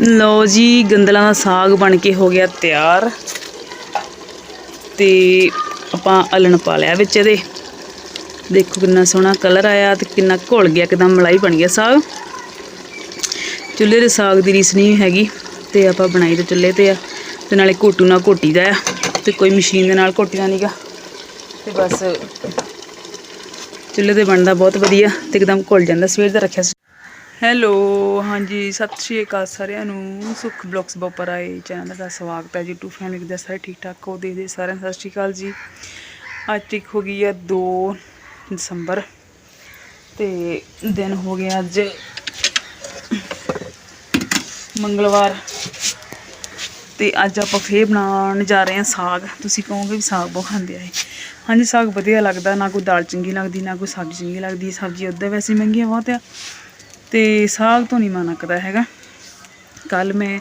ਲਓ ਜੀ, ਗੰਦਲਾਂ ਦਾ ਸਾਗ ਬਣ ਕੇ ਹੋ ਗਿਆ ਤਿਆਰ। ਤੇ ਆਪਾਂ ਅਲਣ ਪਾ ਲਿਆ ਵਿੱਚ ਇਹਦੇ। ਦੇਖੋ ਕਿੰਨਾ ਸੋਹਣਾ ਕਲਰ ਆਇਆ ਤੇ ਕਿੰਨਾ ਘੁਲ ਗਿਆ, ਇੱਕਦਮ ਮਲਾਈ ਬਣ ਗਿਆ ਸਾਗ। ਚੁੱਲ੍ਹੇ ਦੇ ਸਾਗ ਦੀ ਰੀਸ ਨਹੀਂ ਹੈਗੀ ਤੇ ਆਪਾਂ ਬਣਾਈ ਤੇ ਚੁੱਲ੍ਹੇ ਤੇ ਆ। ਤੇ ਨਾਲੇ ਘੋਟੂ ਨਾਲ ਘੋਟੀ ਦਾ ਆ ਤੇ ਕੋਈ ਮਸ਼ੀਨ ਦੇ ਨਾਲ ਘੋਟੀਦਾ ਨਹੀਂਗਾ ਤੇ ਬਸ ਚੁੱਲ੍ਹੇ ਤੇ ਬਣਦਾ ਬਹੁਤ ਵਧੀਆ ਤੇ ਇੱਕਦਮ ਘੁਲ ਜਾਂਦਾ, ਸਵੇਰ ਦਾ ਰੱਖਿਆ ਸੀ। ਹੈਲੋ, ਹਾਂਜੀ, ਸਤਿ ਸ਼੍ਰੀ ਅਕਾਲ ਸਾਰਿਆਂ ਨੂੰ। ਸੁਖ ਬਲੌਗਸ ਬੋਪਰ ਆਏ ਚੈਨਲ ਦਾ ਸਵਾਗਤ ਹੈ ਜੀ, ਟੂ ਫੈਮਿਲੀ ਦਾ ਸਾਰੇ ਠੀਕ ਠਾਕ ਹੋ ਦੇਖਦੇ ਸਾਰਿਆਂ ਸਤਿ ਸ਼੍ਰੀ ਅਕਾਲ ਜੀ। ਅੱਜ ਤੱਕ ਹੋ ਗਈ ਹੈ 2 ਦਸੰਬਰ ਤੇ ਦਿਨ ਹੋ ਗਿਆ ਅੱਜ ਮੰਗਲਵਾਰ ਤੇ ਅੱਜ ਆਪਾਂ ਫੇਰ ਬਣਾਉਣ ਜਾ ਰਹੇ ਹਾਂ ਸਾਗ। ਤੁਸੀਂ ਕਹੋਗੇ ਵੀ ਸਾਗ ਬਹੁਤ ਖਾਂਦੇ ਆ ਇਹ। ਹਾਂਜੀ, ਸਾਗ ਵਧੀਆ ਲੱਗਦਾ, ਨਾ ਕੋਈ ਦਾਲ ਚੰਗੀ ਲੱਗਦੀ, ਨਾ ਕੋਈ ਸਬਜ਼ੀ ਚੰਗੀ ਲੱਗਦੀ। ਸਬਜ਼ੀ ਉੱਦਾਂ ਵੈਸੇ ਮਹਿੰਗੀਆਂ ਬਹੁਤ ਆ। ਤੇ ਸਾਗ ਤੋਂ ਨਹੀਂ ਮਨ ਅੱਕਦਾ ਹੈਗਾ। ਕੱਲ ਮੈਂ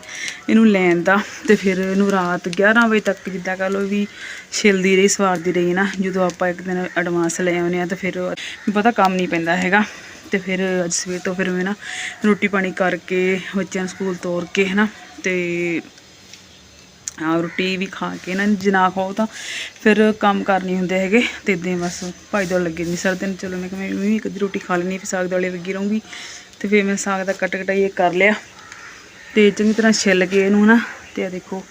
ਇਹਨੂੰ ਲੈਣ ਦਾ ਤੇ ਫਿਰ ਇਹਨੂੰ ਰਾਤ 11 ਵਜੇ ਤੱਕ ਜਿੱਦਾਂ ਕਹ ਲਓ ਵੀ ਛਿਲਦੀ ਰਹੀ, ਸਵਾਰਦੀ ਰਹੀ ਨਾ, ਜਦੋਂ ਆਪਾਂ ਇੱਕ ਦਿਨ ਐਡਵਾਂਸ ਲੈ ਆਉਨੇ ਆ ਤਾਂ ਫਿਰ ਪਤਾ ਕੰਮ ਨਹੀਂ ਪੈਂਦਾ ਹੈਗਾ। ਤੇ ਫਿਰ ਅੱਜ ਸਵੇਰ ਤੋਂ ਫਿਰ ਮੈਂ ਨਾ ਰੋਟੀ ਪਾਣੀ ਕਰਕੇ ਬੱਚਿਆਂ ਨੂੰ ਸਕੂਲ ਤੋਰ ਕੇ ਹਨਾ ਤੇ ਆ ਰੋਟੀ ਵੀ ਖਾ ਕੇ ਨਾ ਜੇ ਨਾ ਖਾਓ ਤਾਂ ਫਿਰ ਕੰਮ ਕਰਨੀ ਹੁੰਦੇ ਹੈਗੇ ਤੇ ਇਦਾਂ ਬਸ ਭਾਈ ਦੌੜ ਲੱਗੇ ਨਹੀਂ ਸਰ ਦਿਨ ਚਲੋ ਮੈਂ ਕਿਹਾ ਮੈਂ ਵੀ ਇੱਕ ਅੱਧੀ ਰੋਟੀ ਖਾ ਲੈਣੀ ਫਿਰ ਸਾਗ ਦਾਲੇ ਲੱਗੀ ਰਹੂੰਗੀ। ਤੇ ਫਿਰ ਮੈਂ ਸਾਗ ਦਾ ਕੱਟ ਕਟਾਈ ਕਰ ਲਿਆ ਤੇ ਚੰਗੀ ਤਰ੍ਹਾਂ ਛਿੱਲ ਕੇ ਇਹਨੂੰ ਨਾ ਤੇ ਆ ਦੇਖੋ,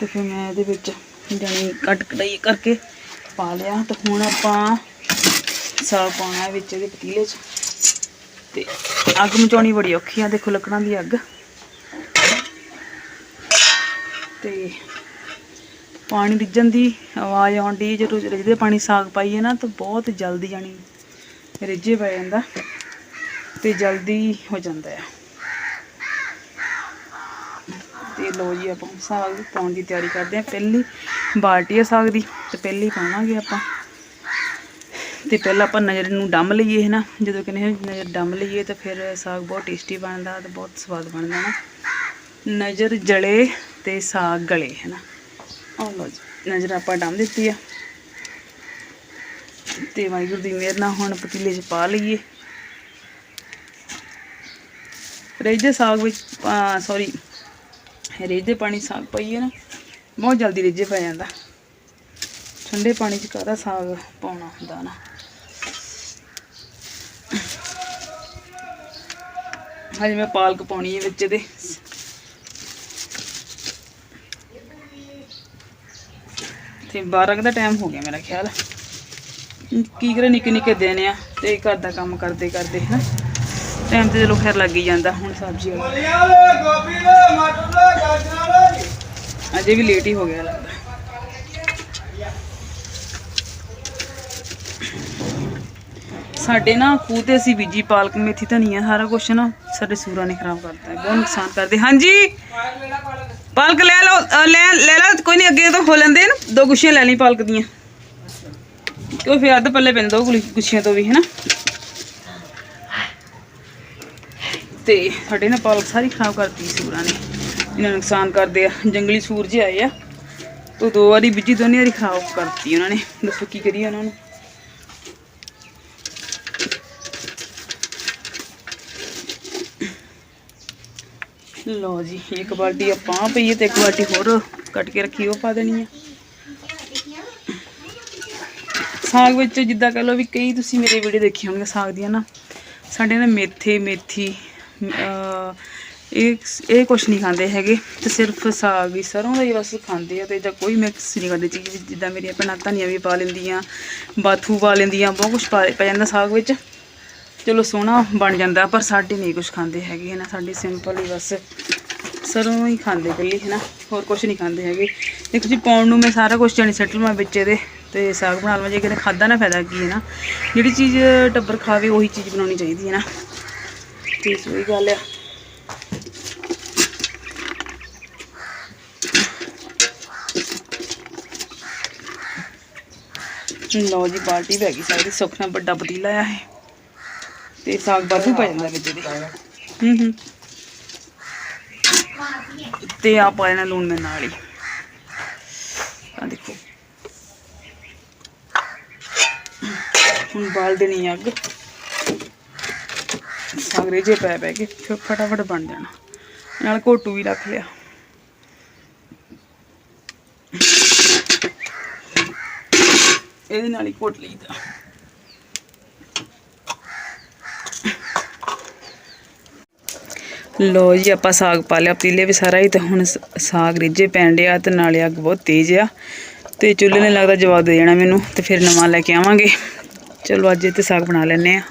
ਤੇ ਫਿਰ ਮੈਂ ਇਹਦੇ ਵਿੱਚ ਜਾਨੀ ਕੱਟ ਕਟਾਈ ਕਰਕੇ ਪਾ ਲਿਆ। ਤੇ ਹੁਣ ਆਪਾਂ ਸਾਗ ਪਾਉਣਾ ਵਿੱਚ ਇਹਦੇ ਪਤੀਲੇ 'ਚ। ਤੇ ਅੱਗ ਮਚਾਉਣੀ ਬੜੀ ਔਖੀ ਆ, ਦੇਖੋ ਲੱਕੜਾਂ ਦੀ ਅੱਗ। ਤੇ ਪਾਣੀ ਰਿੱਝਣ ਦੀ ਆਵਾਜ਼ ਆਉਂਦੀ ਜਦੋਂ ਰਿੱਝਦੇ ਪਾਣੀ ਸਾਗ ਪਾਈਏ ਨਾ, ਤਾਂ ਬਹੁਤ ਜਲਦੀ ਜਾਣੀ ਰਿੱਝੇ ਪੈ ਜਾਂਦਾ। ਤੇ ਜਲਦੀ ਹੋ ਜਾਂਦਾ ਆ ਤੇ ਲੋ ਜੀ, ਆਪਾਂ ਸਾਗ ਪਾਉਣ ਦੀ ਤਿਆਰੀ ਕਰਦੇ ਆ ਪਹਿਲੀ ਬਾਲਟੀ ਆ ਸਾਗ ਦੀ ਤੇ ਪਹਿਲੀ ਪਾਵਾਂਗੇ ਆਪਾਂ। ਤੇ ਪਹਿਲਾਂ ਆਪਾਂ ਨਜ਼ਰ ਨੂੰ ਡੰਮ ਲਈਏ, ਹੈ ਨਾ? ਜਦੋਂ ਕਹਿੰਦੇ ਨਜ਼ਰ ਡੰਮ ਲਈਏ ਤਾਂ ਫਿਰ ਸਾਗ ਬਹੁਤ ਟੇਸਟੀ ਬਣਦਾ ਤੇ ਬਹੁਤ ਸਵਾਦ ਬਣਦਾ ਨਾ। ਨਜ਼ਰ ਜਲੇ ਤੇ ਸਾਗ ਗਲੇ, ਹੈ ਨਾ? ਆਹ ਲਓ ਜੀ, ਨਜ਼ਰ ਆਪਾਂ ਡੰਮ ਦਿੱਤੀ ਆ। ਤੇ ਵਾਹਿਗੁਰੂ ਦੀ ਮਿਹਰ ਨਾਲ ਹੁਣ ਪਤੀਲੇ 'ਚ ਪਾ ਲਈਏ। ਰੇਜੇ ਸਾਗ ਵਿੱਚ ਸੌਰੀ ਰੇਜੇ ਪਾਣੀ ਸਾਗ ਪਾਈਏ ਨਾ, ਬਹੁਤ ਜਲਦੀ ਰੇਜੇ ਪੈ ਜਾਂਦਾ। ਠੰਡੇ ਪਾਣੀ 'ਚ ਕਾਹਦਾ ਸਾਗ ਪਾਉਣਾ ਹੁੰਦਾ ਨਾ। ਹਜੇ ਮੈਂ ਪਾਲਕ ਪਾਉਣੀ ਹੈ ਵਿੱਚ ਇਹਦੇ। ਤੇ 12 ਦਾ ਟਾਈਮ ਹੋ ਗਿਆ ਮੇਰਾ ਖਿਆਲ। ਕੀ ਕਰੇ ਨਿੱਕੇ ਨਿੱਕੇ ਦਿਨ ਆ ਤੇ ਘਰ ਦਾ ਕੰਮ ਕਰਦੇ ਕਰਦੇ ਹੈ ਟਾਈਮ ਤੇ ਚਲੋ ਖੈਰ ਲੱਗ ਹੀ ਜਾਂਦਾ ਹੁਣ ਸਬਜ਼ੀ ਅਜੇ ਵੀ ਲੇਟ ਹੀ ਹੋ ਗਿਆ ਲੱਗਦਾ। ਸਾਡੇ ਨਾ ਖੂਹ ਤੇ ਅਸੀਂ ਬੀਜੀ ਪਾਲਕ ਮੇਥੀ ਧਨੀਆ ਸਾਰਾ ਕੁਛ ਨਾ ਸਾਡੇ ਸੂਰਾਂ ਨੇ ਖਰਾਬ ਕਰਤਾ ਹੈ ਬਹੁਤ ਨੁਕਸਾਨ ਕਰਦੇ। ਹਾਂਜੀ? ਪਾਲਕ ਲੈ ਲਓ ਅ, ਲੈ ਲੈ ਲਓ ਕੋਈ ਨਹੀਂ ਅੱਗੇ ਤੋਂ ਹੋ ਲੈਂਦੇ ਨੇ ਦੋ ਗੁੱਛੀਆਂ ਲੈ ਲਈ ਪਾਲਕ ਦੀਆਂ। ਕਿਉਂ ਫਿਰ ਅੱਧ ਪੱਲੇ ਪੈਂਦਾ ਉਹ ਗੁੱਛ- ਗੁੱਛੀਆਂ ਤੋਂ ਵੀ ਹੈਨਾ? ਤੇ ਸਾਡੇ ਨਾ ਪਾਲਕ ਸਾਰੀ ਖਰਾਬ ਕਰਤੀ ਸੂਰਾਂ ਨੇ। ਇਹਨਾਂ ਨੂੰ ਨੁਕਸਾਨ ਕਰਦੇ ਆ। ਜੰਗਲੀ ਸੂਰ ਜੇ ਆਏ ਆ। ਤੋਂ ਦੋ ਵਾਰੀ ਬੀਜੀ, ਦੋਨੇ ਵਾਰੀ ਖਰਾਬ ਕਰਤੀ ਉਹਨਾਂ ਨੇ। ਦੱਸੋ ਕੀ ਕਰੀਏ ਉਹਨਾਂ ਨੂੰ? ਲਓ ਜੀ, ਇੱਕ ਬਾਲਟੀ ਆਪਾਂ ਪਈ ਹੈ ਤੇ ਇੱਕ ਬਾਲਟੀ ਹੋਰ ਕੱਟ ਕੇ ਰੱਖੀ, ਉਹ ਪਾ ਦੇਣੀ ਆ। ਸਾਗ ਵਿੱਚ ਜਿੱਦਾਂ ਕਹ ਲਓ ਵੀ ਕਈ ਤੁਸੀਂ ਮੇਰੇ ਵੀਡੀਓ ਦੇਖੀ ਹੋਣਗੇ ਸਾਗ ਦੀਆਂ ਨਾ। ਸਾਡੇ ਨਾ ਮੇਥੇ, ਮੇਥੀ ਇਹ ਇਹ ਕੁਛ ਨਹੀਂ ਖਾਂਦੇ ਹੈਗੇ ਤੇ ਸਿਰਫ ਸਾਗ ਹੀ ਸਰੋਂ ਦਾ ਹੀ ਬਸ ਖਾਂਦੇ ਆ ਤੇ ਜਾਂ ਕੋਈ ਮਿਕਸ ਨਹੀਂ ਕਰਦੇ ਚੀਜ਼ ਵਿੱਚ ਜਿੱਦਾਂ ਮੇਰੀਆਂ ਭੈਣਾਂ ਧਨੀਆ ਵੀ ਪਾ ਲੈਂਦੀਆਂ, ਬਾਥੂ ਪਾ ਲੈਂਦੀਆਂ, ਬਹੁਤ ਕੁਝ ਪਾ ਪੈ ਜਾਂਦਾ ਸਾਗ ਵਿੱਚ। ਚਲੋ ਸੋਹਣਾ ਬਣ ਜਾਂਦਾ, ਪਰ ਸਾਡੇ ਨਹੀਂ ਕੁਝ ਖਾਂਦੇ ਹੈਗੇ ਹੈ ਨਾ ਸਾਡੇ ਸਿੰਪਲ ਹੀ ਬਸ ਸਰੋਂ ਹੀ ਖਾਂਦੇ ਇਕੱਲੀ ਹੈ ਨਾ ਹੋਰ ਕੁਝ ਨਹੀਂ ਖਾਂਦੇ ਹੈਗੇ। ਦੇਖੋ ਜੀ, ਪਾਉਣ ਨੂੰ ਮੈਂ ਸਾਰਾ ਕੁਝ ਜਾਣੀ ਸੈਟਲ ਮੈਂ ਵਿੱਚ ਇਹਦੇ ਤੇ ਸਾਗ ਬਣਾ ਲਵਾਂ, ਜੇ ਕਿਤੇ ਖਾਦਾ ਨਾ ਫਾਇਦਾ ਕੀ ਹੈ ਨਾ। ਜਿਹੜੀ ਚੀਜ਼ ਟੱਬਰ ਖਾਵੇ, ਉਹੀ ਚੀਜ਼ ਬਣਾਉਣੀ ਚਾਹੀਦੀ ਹੈ ਨਾ। ਤੇ ਸੋਈ ਗੱਲ ਆ ਲਓ ਜੀ, ਬਾਲਟੀ ਪੈ ਗਈ ਸਾਰੀ ਸੁੱਖ ਨਾਲ ਵੱਡਾ ਪਤੀਲਾ ਆ ਇਹ ਤੇ ਸਾਗ ਵਾਧੂ ਪੈ ਜਾਂਦਾ ਵਿੱਚ ਇਹਦੇ ਹੂੰ ਹੂੰ। ਤੇ ਆ ਪਾ ਲੈਣਾ ਲੂਣ ਦੇ ਨਾਲ ਹੀ। ਆ ਦੇਖੋ। ਹੁਣ ਬਾਲ ਦੇਣੀ ਅੱਗ। ਸਾਗ ਰੇਜੇ ਪੈ ਪੈ ਕੇ ਫਿਰ ਫਟਾਫਟ ਬਣ ਜਾਣਾ। ਨਾਲ ਘੋਟੂ ਵੀ ਰੱਖ ਲਿਆ। ਇਹਦੇ ਨਾਲ ਹੀ ਘੋਟ ਲਈਦਾ ਲੋ ਜੀ, ਆਪਾਂ ਸਾਗ ਪਾ ਲਿਆ। ਪਤੀਲੇ ਵੀ ਸਾਰਾ ਹੀ ਤੇ ਹੁਣ ਸਾਗ ਰਿੱਝੇ ਪੈਣ ਡਿਆ ਤੇ ਨਾਲੇ ਅੱਗ ਬਹੁਤ ਤੇਜ਼ ਆ। ਤੇ ਚੁੱਲ੍ਹੇ ਨੇ ਲੱਗਦਾ ਜਵਾਬ ਦੇ ਜਾਣਾ ਮੈਨੂੰ ਤੇ ਫਿਰ ਨਵਾਂ ਲੈ ਕੇ ਆਵਾਂਗੇ। ਚਲੋ, ਅੱਜ ਇਹ ਤੇ ਸਾਗ ਬਣਾ ਲੈਨੇ ਆ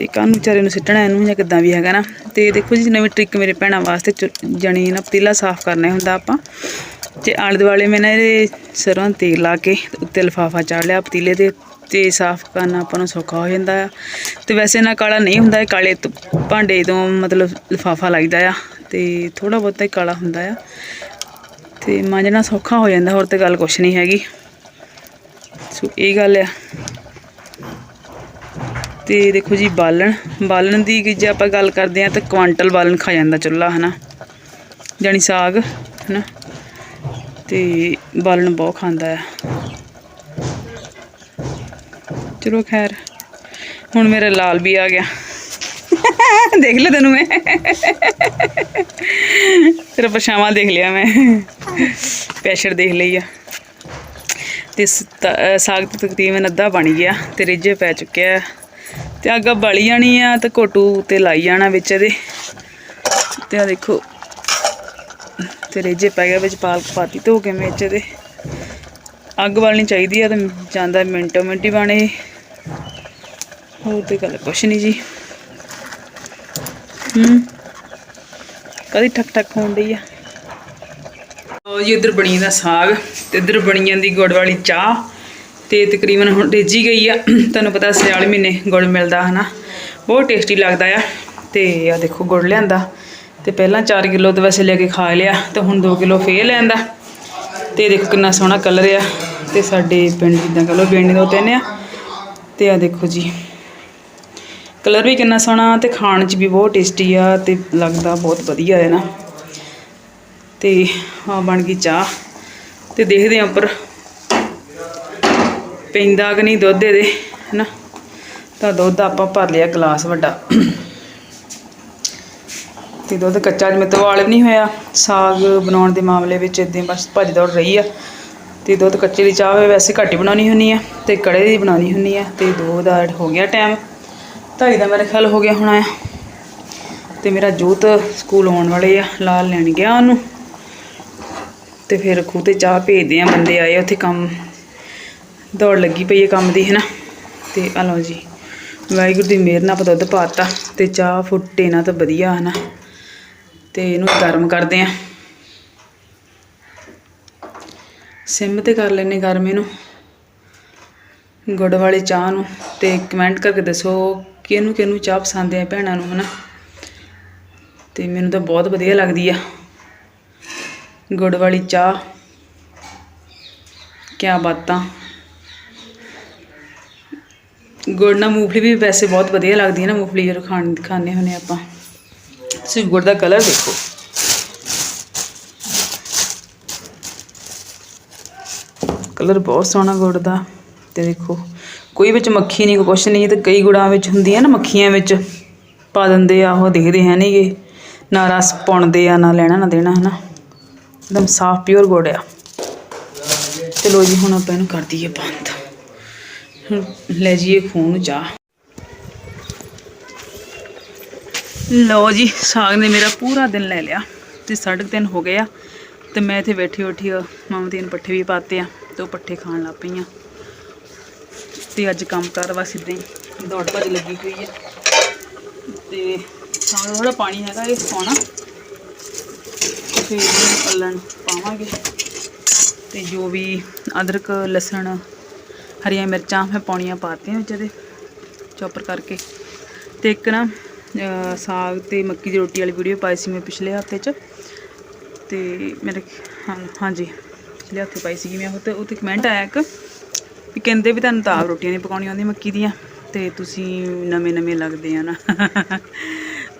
ਤੇ ਕਾਹਨੂੰ ਵਿਚਾਰੇ ਨੂੰ ਸਿੱਟਣਾ ਇਹਨੂੰ ਜਾਂ ਕਿੱਦਾਂ ਵੀ ਹੈਗਾ ਨਾ। ਤੇ ਦੇਖੋ ਜੀ, ਨਵੀਂ ਟ੍ਰਿਕ ਮੇਰੇ ਭੈਣਾਂ ਵਾਸਤੇ ਚੁ- ਜਾਣੀ ਨਾ ਪਤੀਲਾ ਸਾਫ਼ ਕਰਨਾ ਹੁੰਦਾ ਆਪਾਂ। ਤੇ ਆਲੇ ਦੁਆਲੇ ਮੈਂ ਨਾ ਇਹਦੇ ਸਰੋਂ ਦਾ ਤੇਲ ਲਾ ਕੇ ਤੇ ਉੱਤੇ ਲਿਫਾਫਾ ਚਾੜ ਲਿਆ। ਪਤੀਲੇ ਦੇ ਤੇ ਸਾਫ਼ ਕਰਨਾ ਆਪਾਂ ਨੂੰ ਸੌਖਾ ਹੋ ਜਾਂਦਾ ਆ। ਤੇ ਵੈਸੇ ਨਾ ਕਾਲਾ ਨਹੀਂ ਹੁੰਦਾ ਕਾਲੇ ਤੋਂ ਭਾਂਡੇ ਤੋਂ ਮਤਲਬ ਲਿਫਾਫਾ ਲੱਗਦਾ ਆ। ਤੇ ਥੋੜਾ ਬਹੁਤਾ ਹੀ ਕਾਲਾ ਹੁੰਦਾ ਆ। ਤੇ ਮਾਂਜਣਾ ਸੌਖਾ ਹੋ ਜਾਂਦਾ, ਹੋਰ ਤੇ ਗੱਲ ਕੁਛ ਨਹੀਂ ਹੈਗੀ। ਸੋ ਇਹ ਗੱਲ ਆ। ਤੇ ਦੇਖੋ ਜੀ ਬਾਲਣ ਬਾਲਣ ਦੀ ਜੇ ਆਪਾਂ ਗੱਲ ਕਰਦੇ ਆ ਤਾਂ ਕੁਆਂਟਲ ਬਾਲਣ ਖਾ ਜਾਂਦਾ ਚੁੱਲ੍ਹਾ, ਹਨਾ? ਜਾਣੀ ਸਾਗ, ਹਨਾ? ਤੇ ਬਾਲਣ ਬਹੁਤ ਖਾਂਦਾ ਆ। ਚਲੋ ਖੈਰ, ਹੁਣ ਮੇਰਾ ਲਾਲ ਵੀ ਆ ਗਿਆ। ਦੇਖ ਲਿਆ ਤੈਨੂੰ ਮੈਂ? ਤੇਰਾ ਪਛਾਵਾਂ ਦੇਖ ਲਿਆ ਮੈਂ। ਪ੍ਰੈਸ਼ਰ ਦੇਖ ਲਈ ਆ। ਤੇ ਸਾਗ ਤਾਂ ਤਕਰੀਬਨ ਅੱਧਾ ਬਣ ਗਿਆ, ਤੇ ਰਿੱਝੇ ਪੈ ਚੁੱਕਿਆ। ਹੈ। ਤੇ ਅੱਗ ਬਲੀ ਜਾਣੀ ਆ ਤੇ ਕੋਟੂ ਤੇ ਲਾਈ ਜਾਣਾ ਵਿੱਚ ਇਹਦੇ। ਤੇ ਆ ਦੇਖੋ, ਤੇ ਰਿੱਝੇ ਪੈ ਗਿਆ ਵਿੱਚ ਪਾਲਕ ਪਾਤੀ ਧੋ ਕੇ ਵਿੱਚ ਇਹਦੇ। ਅੱਗ ਬਾਲਣੀ ਚਾਹੀਦੀ ਆ ਤੇ ਜਾਂਦਾ ਮਿੰਟੋ ਮਿੰਟ ਹੀ ਬਣੇ। ਹੋਰ ਤੇ ਗੱਲ ਕੁਛ ਨਹੀਂ ਜੀ। ਹੂੰ। ਕਦੀ ਠਕ ਠਕ ਹੋਣ ਡਈ ਆ? ਉਹ ਜੀ, ਇੱਧਰ ਬਣੀ ਦਾ ਸਾਗ ਤੇ ਇੱਧਰ ਬਣੀ ਜਾਂਦੀ ਗੁੜ ਵਾਲੀ ਚਾਹ। ਤੇ ਤਕਰੀਬਨ ਹੁਣ ਰਿੱਝੀ ਗਈ ਆ। ਤੁਹਾਨੂੰ ਪਤਾ ਸਿਆਲ ਮਹੀਨੇ ਗੁੜ ਮਿਲਦਾ, ਹਨਾ? ਬਹੁਤ ਟੇਸਟੀ ਲੱਗਦਾ ਆ। ਤੇ ਆ ਦੇਖੋ, ਗੁੜ ਲਿਆਂਦਾ। ਤੇ ਪਹਿਲਾਂ 4 ਕਿਲੋ ਤੇ ਵੈਸੇ ਲੈ ਕੇ ਖਾ ਲਿਆ, ਤੇ ਹੁਣ 2 ਕਿਲੋ ਫੇਰ ਲੈਂਦਾ ਤੇ ਦੇਖੋ ਕਿੰਨਾ ਸੋਹਣਾ ਕਲਰ ਆ। ਤੇ ਸਾਡੇ ਪਿੰਡ ਜਿੱਦਾਂ ਕਹ ਲਓ ਪਿੰਡ ਦੋ ਤਿੰਨ ਆ। ਤੇ ਆ ਦੇਖੋ ਜੀ ਕਲਰ ਵੀ ਕਿੰਨਾ ਸੋਹਣਾ ਤੇ ਖਾਣ 'ਚ ਵੀ ਬਹੁਤ ਟੇਸਟੀ ਆ ਤੇ ਲੱਗਦਾ ਬਹੁਤ ਵਧੀਆ ਹੈ ਨਾ। ਤੇ ਆ ਬਣ ਗਈ ਚਾਹ। ਤੇ ਦੇਖਦੇ ਆ ਉੱਪਰ ਪੈਂਦਾ ਕਿ ਨਹੀਂ ਦੁੱਧ ਇਹਦੇ, ਹੈਨਾ? ਤਾਂ ਦੁੱਧ ਆਪਾਂ ਭਰ ਲਿਆ ਗਲਾਸ ਵੱਡਾ। ਤੇ ਦੁੱਧ ਕੱਚਾ ਜਿਵੇਂ ਤਵਾਲ ਵੀ ਨਹੀਂ ਹੋਇਆ, ਸਾਗ ਬਣਾਉਣ ਦੇ ਮਾਮਲੇ ਵਿੱਚ ਇਦਾਂ ਬਸ ਭੱਜ ਦੌੜ ਰਹੀ ਆ। ਤੇ ਦੁੱਧ ਕੱਚੇ ਦੀ ਚਾਹ ਵੈਸੇ ਘੱਟ ਹੀ ਬਣਾਉਣੀ ਹੁੰਦੀ ਆ, ਤੇ ਕੜੇ ਦੀ ਬਣਾਉਣੀ ਹੁੰਦੀ ਆ, ਤੇ ਦੋ ਦਾ ਹੋ ਗਿਆ ਟਾਈਮ ਢਾਈ ਦਾ ਮੇਰੇ ਖਿਆਲ ਹੋ ਗਿਆ ਹੋਣਾ ਆ। ਤੇ ਮੇਰਾ ਜੋਤ ਸਕੂਲ ਆਉਣ ਵਾਲੇ ਆ, ਲਾਲ ਲੈਣ ਗਿਆ ਉਹਨੂੰ। ਤੇ ਫਿਰ ਖੂਹ ਤੇ ਚਾਹ ਭੇਜਦੇ ਆ, ਬੰਦੇ ਆਏ ਉੱਥੇ ਕੰਮ ਦੌੜ ਲੱਗੀ ਪਈ ਹੈ ਕੰਮ ਦੀ ਹੈ ਨਾ ਤੇ ਆ ਲਓ ਜੀ, ਵਾਹਿਗੁਰੂ ਦੀ ਮਿਹਰ ਨਾਲ ਆਪਾਂ ਦੁੱਧ ਪਾਤਾ ਤੇ ਚਾਹ ਫੁੱਟੇ ਨਾ ਤਾਂ ਵਧੀਆ ਹੈ ਨਾ ਤੇ ਇਹਨੂੰ ਗਰਮ ਕਰਦੇ ਆ ਸਿਮ ਤੇ ਕਰ ਲੈਨੇ ਗਰਮ ਇਹਨੂੰ, ਗੁੜ ਵਾਲੀ ਚਾਹ ਨੂੰ, ਤੇ ਕਮੈਂਟ ਕਰਕੇ ਦੱਸੋ ਕਿਹਨੂੰ ਕਿਹਨੂੰ ਚਾਹ ਪਸੰਦ ਹੈ ਭੈਣਾਂ ਨੂੰ, ਹਨਾ? ਤੇ ਮੈਨੂੰ ਤਾਂ ਬਹੁਤ ਵਧੀਆ ਲੱਗਦੀ ਆ। ਗੁੜ ਵਾਲੀ ਚਾਹ, ਕਿਆ ਬਾਤਾਂ। ਗੁੜ ਨਾਲ ਮੂੰਗਫਲੀ ਵੀ ਵੈਸੇ ਬਹੁਤ ਵਧੀਆ ਲੱਗਦੀ ਹੈ ਨਾ ਮੂੰਗਫਲੀ ਜਦੋਂ ਖਾਣ ਖਾਣੇ ਹੁੰਨੇ ਆਪਾਂ। ਤੁਸੀਂ ਗੁੜ ਦਾ ਕਲਰ ਦੇਖੋ। ਕਲਰ ਬਹੁਤ ਸੋਹਣਾ ਗੁੜ ਦਾ ਤੇ ਦੇਖੋ, ਕੋਈ ਵਿੱਚ ਮੱਖੀ ਨਹੀਂ ਕੁਛ ਨਹੀਂ ਤੇ ਕਈ ਗੁੜਾਂ ਵਿੱਚ ਹੁੰਦੀਆਂ ਨਾ ਮੱਖੀਆਂ ਵਿੱਚ, ਪਾ ਦਿੰਦੇ ਆ, ਉਹ ਦੇਖਦੇ ਹੈ ਨਹੀਂਗੇ ਨਾ ਰਸ ਪਾਉਣਦੇ ਆ, ਨਾ ਲੈਣਾ, ਨਾ ਦੇਣਾ, ਹਨਾ। ਇੱਕਦਮ ਸਾਫ਼ ਪਿਓਰ ਗੁੜ ਆ। ਚਲੋ ਜੀ, ਹੁਣ ਆਪਾਂ ਇਹਨੂੰ ਕਰ ਦਈਏ ਬੰਦ ਲੈ ਜੀਏ ਖੂਨ ਨੂੰ ਚਾਹ। ਲਓ ਜੀ, ਸਾਗ ਨੇ ਮੇਰਾ ਪੂਰਾ ਦਿਨ ਲੈ ਲਿਆ ਤੇ ਸਾਢੇ ਕੁ ਤਿੰਨ ਹੋ ਗਏ ਆ ਤੇ ਮੈਂ ਇੱਥੇ ਬੈਠੀ ਉੱਠੀ ਮਾਮਾ ਦੇ ਨੂੰ ਪੱਠੇ ਵੀ ਪਾਤੇ ਆ ਤੇ ਉਹ ਪੱਠੇ ਖਾਣ ਲੱਗ ਪਈ ਪਈਆਂ। ਤੇ ਅੱਜ ਕੰਮ ਕਰ ਵਾ ਸਿੱਧੇ ਹੀ, ਦੌੜ ਭੱਜ ਲੱਗੀ ਹੋਈ ਹੈ ਤੇ ਸਾਗ ਥੋੜਾ ਪਾਣੀ ਹੈਗਾ, ਇਹ ਪਾਉਣਾ। ਫਿਰ ਪੱਲਣ ਪਾਵਾਂਗੇ। ਤੇ ਜੋ ਵੀ ਅਦਰਕ, ਲਸਣ ਹਰੀਆਂ ਮਿਰਚਾਂ ਮੈਂ ਪਾਉਣੀਆਂ ਪਾਤੀਆਂ ਵਿੱਚ ਇਹਦੇ, ਚੌਪਰ ਕਰਕੇ। ਤੇ ਇੱਕ ਨਾ ਸਾਗ ਤੇ ਮੱਕੀ ਦੀ ਰੋਟੀ ਵਾਲੀ ਵੀਡੀਓ ਪਾਈ ਸੀ ਮੈਂ ਪਿਛਲੇ ਹਫ਼ਤੇ 'ਚ। ਤੇ ਮੇਰੇ, ਹਾਂ, ਹਾਂਜੀ, ਪਿਛਲੇ ਹਫ਼ਤੇ ਪਾਈ ਸੀਗੀ ਮੈਂ ਉਹ ਤੇ ਉਹ ਤੇ ਕਮੈਂਟ ਆਇਆ ਇੱਕ ਵੀ ਕਹਿੰਦੇ ਵੀ ਤੁਹਾਨੂੰ ਤਾਂ ਆਪ ਰੋਟੀਆਂ ਨਹੀਂ ਪਕਾਉਣੀਆਂ ਆਉਂਦੀਆਂ ਮੱਕੀ ਦੀਆਂ, ਤੇ ਤੁਸੀਂ ਨਵੇਂ ਨਵੇਂ ਲੱਗਦੇ ਆ ਨਾ।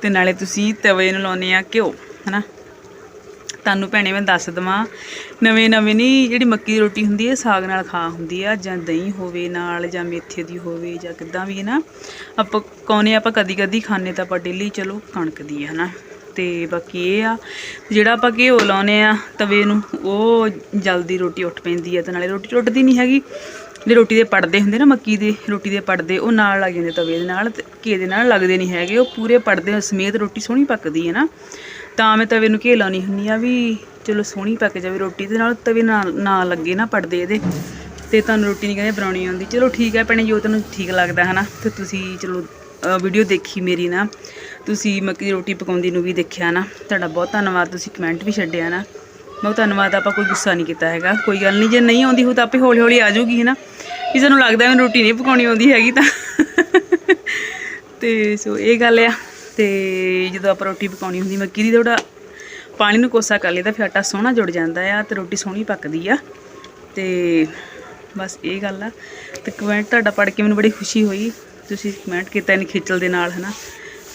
ਤੇ ਨਾਲੇ ਤੁਸੀਂ ਤਵੇ ਨੂੰ ਲਾਉਂਦੇ ਆ ਘਿਓ, ਹਨਾ? ਤੁਹਾਨੂੰ ਭੈਣੇ ਮੈਂ ਦੱਸ ਦਵਾਂ, ਨਵੇਂ ਨਵੇਂ ਨਹੀਂ ਜਿਹੜੀ ਮੱਕੀ ਦੀ ਰੋਟੀ ਹੁੰਦੀ ਹੈ ਸਾਗ ਨਾਲ ਖਾ ਹੁੰਦੀ ਆ, ਜਾਂ ਦਹੀਂ ਹੋਵੇ ਨਾਲ, ਜਾਂ ਮੇਥੇ ਦੀ ਹੋਵੇ, ਜਾਂ ਕਿੱਦਾਂ ਵੀ ਹੈ ਨਾ, ਆਪਾਂ ਕੌਣੇ ਆਪਾਂ ਕਦੀ ਕਦੀ ਖਾਣੇ ਤਾਂ ਆਪਾਂ ਡੇਲੀ ਚਲੋ ਕਣਕ ਦੀ ਹੈ ਨਾ ਤੇ ਬਾਕੀ ਇਹ ਆ, ਜਿਹੜਾ ਆਪਾਂ ਘਿਓ ਲਾਉਨੇ ਆ, ਤਵੇ ਨੂੰ, ਉਹ ਜਲਦੀ ਰੋਟੀ ਉੱਠ ਪੈਂਦੀ ਆ ਤੇ ਨਾਲੇ ਰੋਟੀ ਟੁੱਟਦੀ ਨਹੀਂ ਹੈਗੀ, ਜਿਹੜੇ ਰੋਟੀ ਦੇ ਪੜਦੇ ਹੁੰਦੇ ਨਾ, ਮੱਕੀ ਦੇ ਰੋਟੀ ਦੇ ਪੜਦੇ, ਉਹ ਨਾਲ ਲੱਗ ਜਾਂਦੇ ਤਵੇ ਦੇ ਨਾਲ, ਤੇ ਘੇ ਦੇ ਨਾਲ ਲੱਗਦੇ ਨਹੀਂ ਹੈਗੇ, ਉਹ ਪੂਰੇ ਪੜਦੇ, ਸਮੇਤ ਰੋਟੀ ਸੋਹਣੀ ਪੱਕਦੀ ਹੈ ਨਾ ਤਾਂ ਮੈਂ ਤਵੇ ਨੂੰ ਘੇ ਲਾਉਣੀ ਹੁੰਨੀ ਆ ਵੀ ਚਲੋ ਸੋਹਣੀ ਪੱਕ ਜਾਵੇ ਰੋਟੀ ਦੇ ਨਾਲ, ਤਵੇ ਨਾਲ ਨਾ ਲੱਗੇ ਨਾ ਪੜਦੇ ਇਹਦੇ। ਤੇ ਤੁਹਾਨੂੰ ਰੋਟੀ ਨਹੀਂ ਕਹਿੰਦੇ ਬਣਾਉਣੀ ਆਉਂਦੀ। ਚਲੋ ਠੀਕ ਹੈ ਭੈਣੇ, ਜੋ ਤੁਹਾਨੂੰ ਠੀਕ ਲੱਗਦਾ ਹੈ ਨਾ ਤੇ ਤੁਸੀਂ ਚਲੋ ਵੀਡੀਓ ਦੇਖੀ ਮੇਰੀ ਨਾ, ਤੁਸੀਂ ਮੱਕੀ ਦੀ ਰੋਟੀ ਪਕਾਉਂਦੀ ਨੂੰ ਵੀ ਦੇਖਿਆ ਨਾ, ਤੁਹਾਡਾ ਬਹੁਤ ਧੰਨਵਾਦ, ਤੁਸੀਂ ਕਮੈਂਟ ਵੀ ਛੱਡਿਆ ਨਾ। ਬਹੁਤ ਧੰਨਵਾਦ, ਆਪਾਂ ਕੋਈ ਗੁੱਸਾ ਨਹੀਂ ਕੀਤਾ ਹੈਗਾ, ਕੋਈ ਗੱਲ ਨਹੀਂ ਜੇ ਨਹੀਂ ਆਉਂਦੀ ਹੋ ਤਾਂ ਆਪੇ ਹੌਲੀ ਹੌਲੀ ਆ ਜਾਊਗੀ ਹੈ ਨਾ ਕਿਸੇ ਨੂੰ ਲੱਗਦਾ ਮੈਨੂੰ ਰੋਟੀ ਨਹੀਂ ਪਕਾਉਣੀ ਆਉਂਦੀ ਹੈਗੀ ਤਾਂ। ਤੇ ਸੋ ਇਹ ਗੱਲ ਆ। ਤੇ ਜਦੋਂ ਆਪਾਂ ਰੋਟੀ ਪਕਾਉਣੀ ਹੁੰਦੀ, ਮੱਕੀ ਦੀ ਥੋੜਾ ਪਾਣੀ ਨੂੰ ਕੋਸਾ ਕਰ ਲਈਦਾ, ਫਿਰ ਆਟਾ ਸੋਹਣਾ ਜੁੜ ਜਾਂਦਾ ਆ ਤੇ ਰੋਟੀ ਸੋਹਣੀ ਪੱਕਦੀ ਆ। ਤੇ ਬਸ ਇਹ ਗੱਲ ਆ। ਤੇ ਕਮੈਂਟ ਤੁਹਾਡਾ ਪੜ੍ਹ ਕੇ ਮੈਨੂੰ ਬੜੀ ਖੁਸ਼ੀ ਹੋਈ। ਤੁਸੀਂ ਕਮੈਂਟ ਕੀਤਾ ਨਹੀਂ ਖੇਚਲ ਦੇ ਨਾਲ, ਹਨਾ?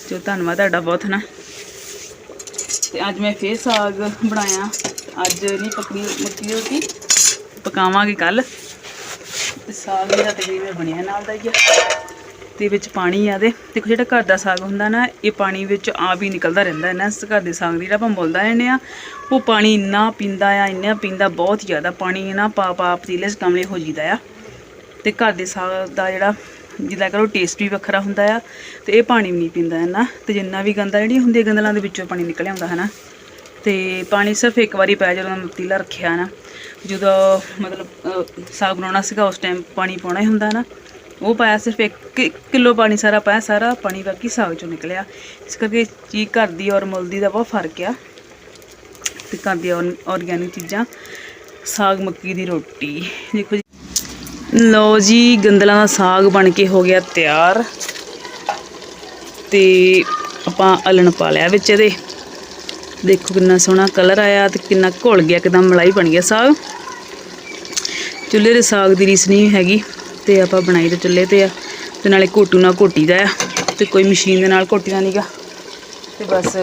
ਜੋ ਧੰਨਵਾਦ ਤੁਹਾਡਾ ਬਹੁਤ, ਹਨਾ? ਤੇ ਅੱਜ ਮੈਂ ਫੇਰ ਸਾਗ ਬਣਾਇਆ। ਅੱਜ ਨਹੀਂ ਪੱਕਣੀ ਮੱਕੀ ਦੀ ਰੋਟੀ, ਪਕਾਵਾਂਗੇ ਕੱਲ ਤੇ ਸਾਗ ਮੇਰਾ ਤਕਰੀਬਨ ਬਣਿਆ ਨਾਲ ਦਾ ਹੀ ਆ। ਤੇ ਵਿੱਚ ਪਾਣੀ ਆ ਦੇ ਦੇਖੋ ਜਿਹੜਾ ਘਰ ਦਾ ਸਾਗ ਹੁੰਦਾ ਨਾ, ਇਹ ਪਾਣੀ ਵਿੱਚ ਆਪ ਹੀ ਨਿਕਲਦਾ ਰਹਿੰਦਾ ਹੈ ਨਾ। ਇਸ ਘਰ ਦੇ ਸਾਗ ਦੀ ਜਿਹੜਾ ਆਪਾਂ ਮੁੱਲਦਾ ਰਹਿੰਦੇ ਆ ਉਹ ਪਾਣੀ ਇੰਨਾ ਪੀਂਦਾ ਆ, ਇੰਨਾ ਪੀਂਦਾ, ਬਹੁਤ ਜ਼ਿਆਦਾ ਪਾਣੀ ਨਾ ਪਾ ਪਾ ਪਤੀਲੇ 'ਚ ਕਮਲੇ ਹੋ ਜੀਦਾ ਆ। ਤੇ ਘਰ ਦੇ ਸਾਗ ਦਾ ਜਿਹੜਾ, ਜਿੱਦਾਂ ਕਰੋ ਟੇਸਟ ਵੀ ਵੱਖਰਾ ਹੁੰਦਾ ਆ ਤੇ ਇਹ ਪਾਣੀ ਵੀ ਨਹੀਂ ਪੀਂਦਾ ਹੈ ਨਾ। ਤੇ ਜਿੰਨਾ ਵੀ ਗੰਦਾ ਜਿਹੜੀ ਹੁੰਦੀ ਹੈ ਗੰਦਲਾਂ ਦੇ ਵਿੱਚੋਂ ਪਾਣੀ ਨਿਕਲ ਆਉਂਦਾ ਹੈ ਨਾ। ਤੇ ਪਾਣੀ ਸਿਰਫ ਇੱਕ ਵਾਰੀ ਪਾਇਆ ਜਦੋਂ ਮੈਂ ਪਤੀਲਾ ਰੱਖਿਆ ਨਾ, ਜਦੋਂ ਮਤਲਬ ਸਾਗ ਬਣਾਉਣਾ ਸੀਗਾ, ਉਸ ਟਾਈਮ ਪਾਣੀ ਪਾਉਣਾ ਹੀ ਹੁੰਦਾ ਨਾ। ਉਹ ਪਾਇਆ ਸਿਰਫ 1 ਕਿਲੋ ਪਾਣੀ ਸਾਰਾ ਪਾਇਆ, ਸਾਰਾ ਪਾਣੀ ਬਾਕੀ ਸਾਗ ਚੋਂ ਨਿਕਲਿਆ। ਇਸ ਕਰਕੇ ਚੀਜ਼ ਘਰ ਦੀ ਔਰ ਮੁੱਲ ਦੀ ਦਾ ਬਹੁਤ ਫ਼ਰਕ ਆ। ਤੇ ਘਰ ਦੀ ਆਰਗੈਨਿਕ ਚੀਜ਼ਾਂ, ਸਾਗ, ਮੱਕੀ ਦੀ ਰੋਟੀ। ਦੇਖੋ ਜੀ। ਲਓ ਜੀ, ਗੰਦਲਾਂ ਦਾ ਸਾਗ ਬਣ ਕੇ ਹੋ ਗਿਆ ਤਿਆਰ। ਤੇ ਆਪਾਂ ਅਲਣ ਪਾ ਲਿਆ ਵਿੱਚ ਇਹਦੇ। ਦੇਖੋ ਕਿੰਨਾ ਸੋਹਣਾ ਕਲਰ ਆਇਆ ਤੇ ਕਿੰਨਾ ਘੁਲ ਗਿਆ, ਇੱਕਦਮ ਮਲਾਈ ਬਣ ਗਿਆ ਸਾਗ। ਚੁੱਲ੍ਹੇ ਦੇ ਸਾਗ ਦੀ ਰੀਸ ਨਹੀਂ ਹੈਗੀ। ਤੇ ਆਪਾਂ ਬਣਾਈ ਤੇ ਚੁੱਲ੍ਹੇ ਤੇ ਆ। ਤੇ ਨਾਲੇ ਘੋਟੂ ਨਾਲ ਘੋਟੀ ਦਾ ਆ। ਤੇ ਕੋਈ ਮਸ਼ੀਨ ਦੇ ਨਾਲ ਘੋਟੀਦਾ ਨਹੀਂਗਾ ਤੇ ਬਸ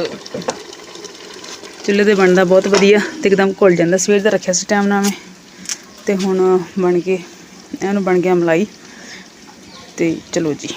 ਚੁੱਲ੍ਹੇ ਤੇ ਬਣਦਾ ਬਹੁਤ ਵਧੀਆ। ਤੇ ਇੱਕਦਮ ਘੁਲ ਜਾਂਦਾ। ਸਵੇਰ ਦਾ ਰੱਖਿਆ ਸੀ ਟਾਈਮ ਨਾਲ ਮੈਂ। ਤੇ ਹੁਣ ਬਣ ਕੇ ਇਹਨੂੰ ਬਣ ਗਿਆ ਮਲਾਈ। ਤੇ ਚਲੋ ਜੀ।